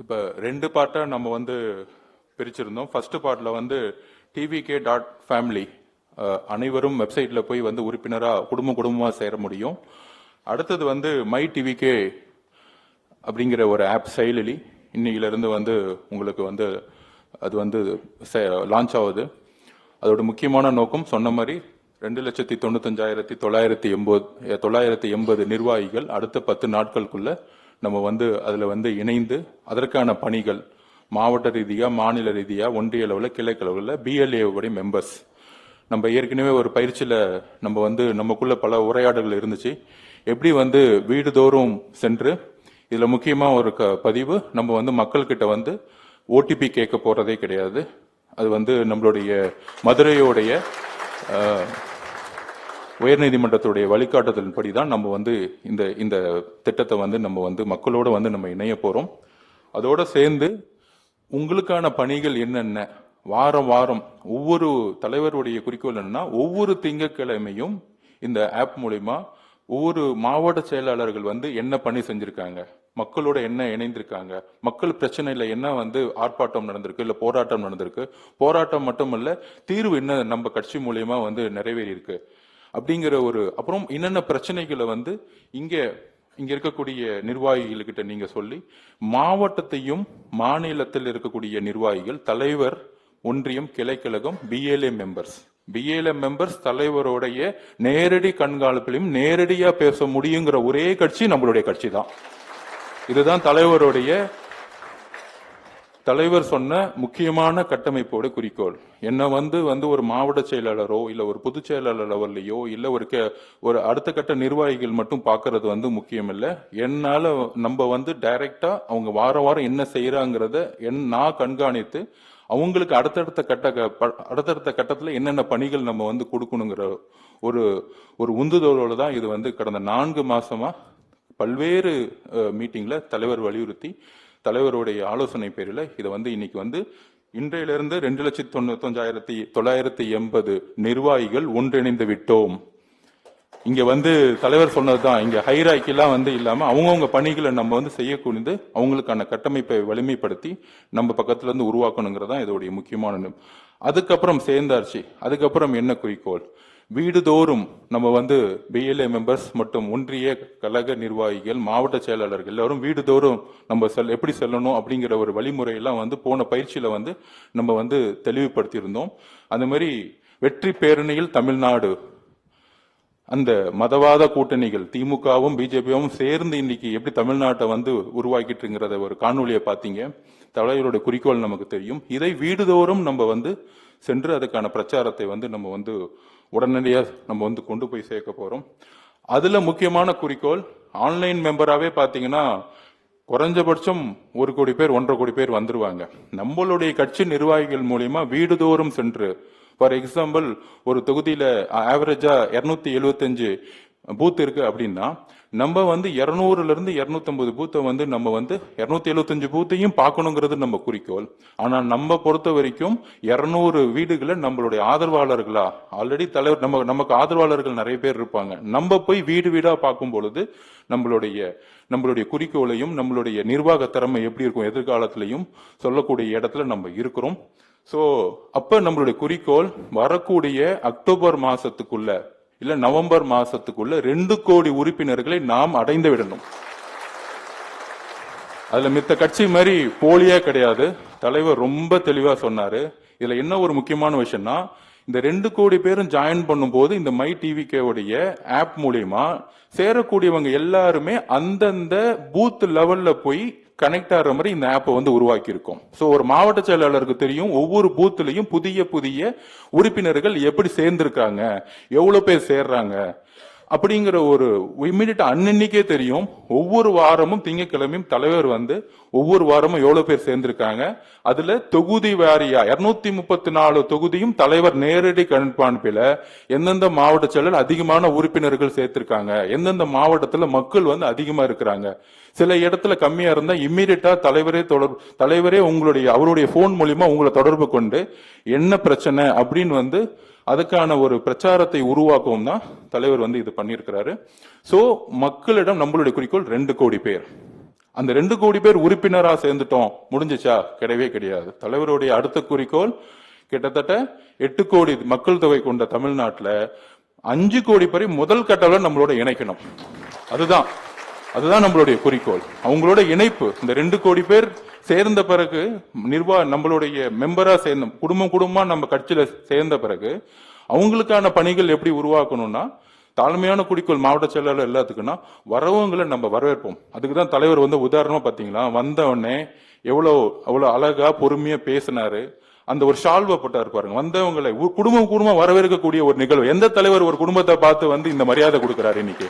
இப்போ ரெண்டு பார்ட்டாக நம்ம வந்து பிரிச்சிருந்தோம். ஃபர்ஸ்ட் பார்ட்டில் வந்து டிவிகே டாட் ஃபேமிலி அனைவரும் வெப்சைட்டில் போய் வந்து உறுப்பினராக குடும்பம் குடும்பமாக சேர முடியும். அடுத்தது வந்து மை டிவிகே அப்படிங்கிற ஒரு ஆப் செயலி இன்னையிலேருந்து வந்து உங்களுக்கு வந்து அது வந்து லான்ச் ஆகுது. அதோட முக்கியமான நோக்கம் சொன்ன மாதிரி ரெண்டு லட்சத்தி தொண்ணூத்தஞ்சாயிரத்தி தொள்ளாயிரத்தி எண்பது தொள்ளாயிரத்தி எண்பது நிர்வாகிகள் அடுத்த பத்து நாட்களுக்குள்ள நம்ம வந்து அதில் வந்து இணைந்து அதற்கான பணிகள் மாவட்ட ரீதியாக மாநில ரீதியாக ஒன்றிய அளவில் கிழக்கு அளவில் மெம்பர்ஸ் நம்ம ஏற்கனவே ஒரு பயிற்சியில் நம்ம வந்து நமக்குள்ள பல உரையாடல்கள் இருந்துச்சு. எப்படி வந்து வீடுதோறும் சென்று இதில் முக்கியமாக ஒரு க- பதிவு நம்ம வந்து மக்கள்கிட்ட வந்து ஓடிபி கேட்க போகிறதே கிடையாது. அது வந்து நம்மளுடைய மதுரையோடைய உயர்நீதிமன்றத்துடைய வழிகாட்டுதலின்படி தான் நம்ம வந்து இந்த இந்த திட்டத்தை வந்து நம்ம வந்து மக்களோட வந்து நம்ம இணைய போகிறோம் அதோடு சேர்ந்து உங்களுக்கான பணிகள் என்னென்ன? வாரம் வாரம் ஒவ்வொரு தலைவருடைய குறிக்கோள் என்னன்னா ஒவ்வொரு திங்கட்கிழமையும் இந்த ஆப் மூலிமா ஒவ்வொரு மாவட்ட செயலாளர்கள் வந்து என்ன பணி செஞ்சுருக்காங்க? மக்களோட என்ன இணைந்திருக்காங்க? மக்கள் பிரச்சனையில் என்ன வந்து ஆர்ப்பாட்டம் நடந்திருக்கு? இல்லை போராட்டம் நடந்திருக்கு? போராட்டம் மட்டுமல்ல தீர்வு என்ன நம்ம கட்சி மூலியமா வந்து நிறைவேறியிருக்கு? அப்படிங்கிற ஒரு அப்புறம் என்னென்ன பிரச்சனைகளை வந்து இங்கே இங்க இருக்கக்கூடிய நிர்வாகிகள்கிட்ட நீங்க சொல்லி மாவட்டத்தையும் மாநிலத்தில் இருக்கக்கூடிய நிர்வாகிகள் தலைவர் ஒன்றியம் கிளைக்கழகம் பிஎல்ஏ மெம்பர்ஸ் பிஎல்ஏ மெம்பர்ஸ் தலைவருடைய நேரடி கண்காணிப்பிலையும் நேரடியா பேச முடியுங்கிற ஒரே கட்சி நம்மளுடைய கட்சி தான் இதுதான் தலைவருடைய தலைவர் சொன்ன முக்கியமான கட்டமைப்போட குறிக்கோள். என்ன வந்து வந்து ஒரு மாவட்ட செயலாளரோ இல்லை ஒரு பொதுச் செயலாளர் லெவல்லையோ இல்லை ஒரு கே- ஒரு அடுத்த கட்ட நிர்வாகிகள் மட்டும் பார்க்கறது வந்து முக்கியம் இல்லை என்னால் நம்ம வந்து டைரக்டா அவங்க வாரம் வாரம் என்ன செய்கிறாங்கிறத என் நான் கண்காணித்து அவங்களுக்கு அடுத்தடுத்த கட்ட க- ப- அடுத்தடுத்த கட்டத்தில் என்னென்ன பணிகள் நம்ம வந்து கொடுக்கணுங்கிற ஒரு ஒரு உந்துதலோடு தான் இது வந்து கடந்த நான்கு மாதமாக பல்வேறு மீட்டிங்கில் தலைவர் வலியுறுத்தி தலைவருடைய ஆலோசனை பேரில் இதை வந்து இன்னைக்கு வந்து இன்றையிலிருந்து ரெண்டு லட்சத்தி தொண்ணூத்தஞ்சாயிரத்தி தொள்ளாயிரத்தி எண்பது நிர்வாகிகள் ஒன்றிணைந்து விட்டோம். இங்க வந்து தலைவர் சொன்னதுதான். இங்க ஹைராக்கிலாம் வந்து இல்லாம அவங்கவுங்க பணிகளை நம்ம வந்து செய்யக்கூடியது அவங்களுக்கான கட்டமைப்பை வலிமைப்படுத்தி நம்ம பக்கத்துல இருந்து உருவாக்கணுங்கிறதான் இதோடைய முக்கியமான அதுக்கப்புறம் சேர்ந்தாச்சு. அதுக்கப்புறம் என்ன குறிக்கோள்? வீடுதோறும் நம்ம வந்து பிஎல்ஏ மெம்பர்ஸ் மற்றும் ஒன்றிய கழக நிர்வாகிகள் மாவட்ட செயலாளர்கள் எல்லாரும் வீடுதோறும் நம்ம செல் எப்படி செல்லணும் அப்படிங்கிற ஒரு வழிமுறையெல்லாம் வந்து போன பயிற்சியில வந்து நம்ம வந்து தெளிவுபடுத்தியிருந்தோம். அந்த மாதிரி வெற்றி பேரணியில் தமிழ்நாடு அந்த மதவாத கூட்டணிகள் திமுகவும் பிஜேபியும் சேர்ந்து இன்னைக்கு எப்படி தமிழ்நாட்டை வந்து உருவாக்கிட்டுங்கிறத ஒரு காணொலியை பார்த்தீங்க. தலைவரோட குறிக்கோள் நமக்கு தெரியும். இதை வீடுதோறும் நம்ம வந்து சென்று அதுக்கான பிரச்சாரத்தை வந்து நம்ம வந்து உடனடியாக நம்ம வந்து கொண்டு போய் சேர்க்க போகிறோம் அதில் முக்கியமான குறிக்கோள் ஆன்லைன் மெம்பராகவே பார்த்தீங்கன்னா குறைஞ்சபட்சம் ஒரு கோடி பேர் ஒன்றரை கோடி பேர் வந்துருவாங்க. நம்மளுடைய கட்சி நிர்வாகிகள் மூலியமா வீடுதோறும் சென்று ஃபார் எக்ஸாம்பிள் ஒரு தொகுதியில் ஆவரேஜாக இரநூத்தி எழுபத்தஞ்சு பூத் இருக்கு அப்படின்னா நம்ம வந்து இரநூறுல இருந்து இரநூத்தம்பது பூத்தை வந்து நம்ம வந்து இரநூத்தி எழுபத்தஞ்சு பூத்தையும் பார்க்கணுங்கிறது நம்ம குறிக்கோள். ஆனா நம்ம பொறுத்த வரைக்கும் இரநூறு வீடுகளை நம்மளுடைய ஆதரவாளர்களா ஆல்ரெடி தலைவர் நம்ம நமக்கு ஆதரவாளர்கள் நிறைய பேர் இருப்பாங்க. நம்ம போய் வீடு வீடா பார்க்கும் பொழுது நம்மளுடைய நம்மளுடைய குறிக்கோளையும் நம்மளுடைய நிர்வாக திறமை எப்படி இருக்கும் எதிர்காலத்திலையும் சொல்லக்கூடிய இடத்துல நம்ம இருக்கிறோம். ஸோ அப்போ நம்மளுடைய குறிக்கோள் வரக்கூடிய அக்டோபர் மாசத்துக்குள்ள இல்ல நவம்பர் மாசத்துக்குள்ள ரெண்டு கோடி உறுப்பினர்களை நாம் அடைந்து விடணும். அதுல மித்த கட்சி மாதிரி போலியே கிடையாது. தலைவர் ரொம்ப தெளிவா சொன்னாரு. இதுல என்ன ஒரு முக்கியமான விஷயம்னா இந்த ரெண்டு கோடி பேரும் ஜாயின் பண்ணும்போது இந்த மை டிவிகேவுடைய ஆப் மூலியமா சேரக்கூடியவங்க எல்லாருமே அந்தந்த பூத் லெவல்ல போய் கனெக்ட் ஆகிற மாதிரி இந்த ஆப்பை வந்து உருவாக்கியிருக்கோம். ஸோ ஒரு மாவட்ட செயலாளருக்கு தெரியும் ஒவ்வொரு பூத்துலையும் புதிய புதிய உறுப்பினர்கள் எப்படி சேர்ந்துருக்காங்க எவ்வளோ பேர் சேர்றாங்க அப்படிங்கிற ஒரு இம்மிடியட் அன்னன்னைக்கே தெரியும். ஒவ்வொரு வாரமும் திங்கக்கிழமையும் தலைவர் வந்து ஒவ்வொரு வாரமும் எவ்வளோ பேர் சேர்ந்திருக்காங்க. அதில் தொகுதி வாரியா இரநூத்தி முப்பத்தி நாலு தொகுதியும் தலைவர் நேரடி கண்காணிப்பில் எந்தெந்த மாவட்ட செயலர் அதிகமான உறுப்பினர்கள் சேர்த்திருக்காங்க எந்தெந்த மாவட்டத்தில் மக்கள் வந்து அதிகமாக இருக்கிறாங்க. சில இடத்துல கம்மியா இருந்தா இம்மிடியட்டா தலைவரே தொடர்பு தலைவரே உங்களுடைய அவருடைய போன் மூலியமா உங்களை தொடர்பு கொண்டு என்ன பிரச்சனை அப்படின்னு வந்து அதுக்கான ஒரு பிரச்சாரத்தை உருவாக்கவும் தான் தலைவர் வந்து இது பண்ணியிருக்கிறாரு. சோ மக்களிடம் நம்மளுடைய குறிக்கோள் ரெண்டு கோடி பேர். அந்த ரெண்டு கோடி பேர் உறுப்பினராக சேர்ந்துட்டோம். முடிஞ்சிச்சா? கிடையவே கிடையாது. தலைவருடைய அடுத்த குறிக்கோள் கிட்டத்தட்ட எட்டு கோடி மக்கள் தொகை கொண்ட தமிழ்நாட்டில் அஞ்சு கோடி பேரை முதல் கட்டளை நம்மளோட இணைக்கணும். அதுதான். அதுதான் நம்மளுடைய குறிக்கோள். அவங்களோட இணைப்பு. இந்த ரெண்டு கோடி பேர் சேர்ந்த பிறகு நிர்வா நம்மளுடைய மெம்பரா சேர்ந்த குடும்பம் குடும்பமா நம்ம கட்சியில சேர்ந்த பிறகு அவங்களுக்கான பணிகள் எப்படி உருவாக்கணும்னா தாழ்மையான குறிக்கோள் மாவட்ட செயலாளர் எல்லாத்துக்குன்னா வரவங்களை நம்ம வரவேற்போம். அதுக்கு தான் தலைவர் வந்து உதாரணமா பாத்தீங்களா வந்தவொடனே எவ்வளோ அவ்வளோ அழகாக அழகா பொறுமையா பேசினாரு. அந்த ஒரு ஷால்வை போட்டார் பாருங்க. வந்தவங்களை குடும்பம் குடும்பம் வரவேற்கக்கூடிய ஒரு நிகழ்வு. எந்த தலைவர் ஒரு குடும்பத்தை பார்த்து வந்து இந்த மரியாதை கொடுக்குறாரு இன்னைக்கு?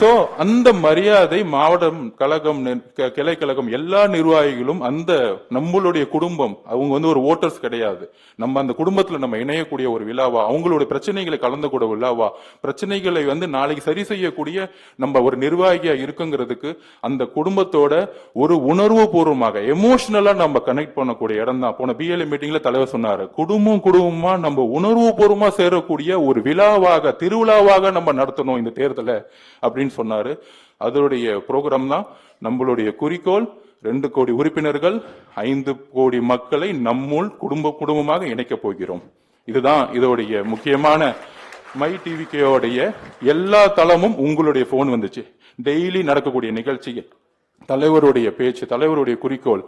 சோ அந்த மரியாதை மாவட்டம் கழகம் க- கிளை கழகம் எல்லா நிர்வாகிகளும் அந்த நம்மளுடைய குடும்பம் அவங்க வந்து ஒரு ஓட்டர்ஸ் கிடையாது. நம்ம அந்த குடும்பத்துல நம்ம இணையக்கூடிய ஒரு விழாவா அவங்களுடைய பிரச்சனைகளை கலந்து கூட விழாவா பிரச்சனைகளை வந்து நாளைக்கு சரி செய்யக்கூடிய நம்ம ஒரு நிர்வாகியா இருக்குங்கிறதுக்கு அந்த குடும்பத்தோட ஒரு உணர்வு பூர்வமாக எமோஷனலா நம்ம கனெக்ட் பண்ணக்கூடிய இடம் தான். போன பிஎல்ஏ மீட்டிங்ல தலைவர் சொன்னாரு குடும்பம் குடும்பமா நம்ம உணர்வு பூர்வமா சேரக்கூடிய ஒரு விழாவாக திருவிழாவாக நம்ம நடத்தணும் இந்த தேர்தலை. அப்படின்னு சொன்னாரு. அதனுடைய ப்ரோக்ராம் தான் நம்மளுடைய குறிக்கோள். ரெண்டு கோடி உறுப்பினர்கள் ஐந்து கோடி மக்களை நம்முள் குடும்ப குடும்பமாக இணைக்கப் போகிறோம். இதுதான் இதோடைய முக்கியமான மை டிவிக்கோடைய எல்லா தளமும் உங்களுடைய போன் வந்துச்சு. டெய்லி நடக்கக்கூடிய நிகழ்ச்சிகள். தலைவருடைய பேச்சு தலைவருடைய குறிக்கோள்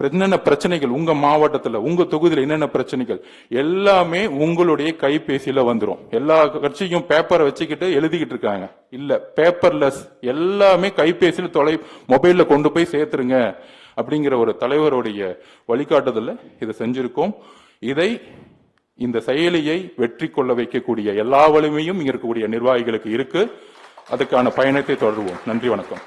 என்னென்ன பிரச்சனைகள் உங்க மாவட்டத்தில் உங்க தொகுதியில் என்னென்ன பிரச்சனைகள் எல்லாமே உங்களுடைய கைபேசியில வந்துடும் எல்லா கட்சியும் பேப்பரை வச்சுக்கிட்டு எழுதிக்கிட்டு இருக்காங்க. இல்ல பேப்பர்லெஸ் எல்லாமே கைபேசியில் தொலை மொபைல்ல கொண்டு போய் சேர்த்துருங்க அப்படிங்கிற ஒரு தலைவருடைய வழிகாட்டுதலில் இதை செஞ்சிருக்கோம். இதை இந்த செயலியை வெற்றி கொள்ள வைக்கக்கூடிய எல்லா வலிமையும் இங்க இருக்கக்கூடிய நிர்வாகிகளுக்கு இருக்கு. அதுக்கான பயணத்தை தொடருவோம். நன்றி வணக்கம்.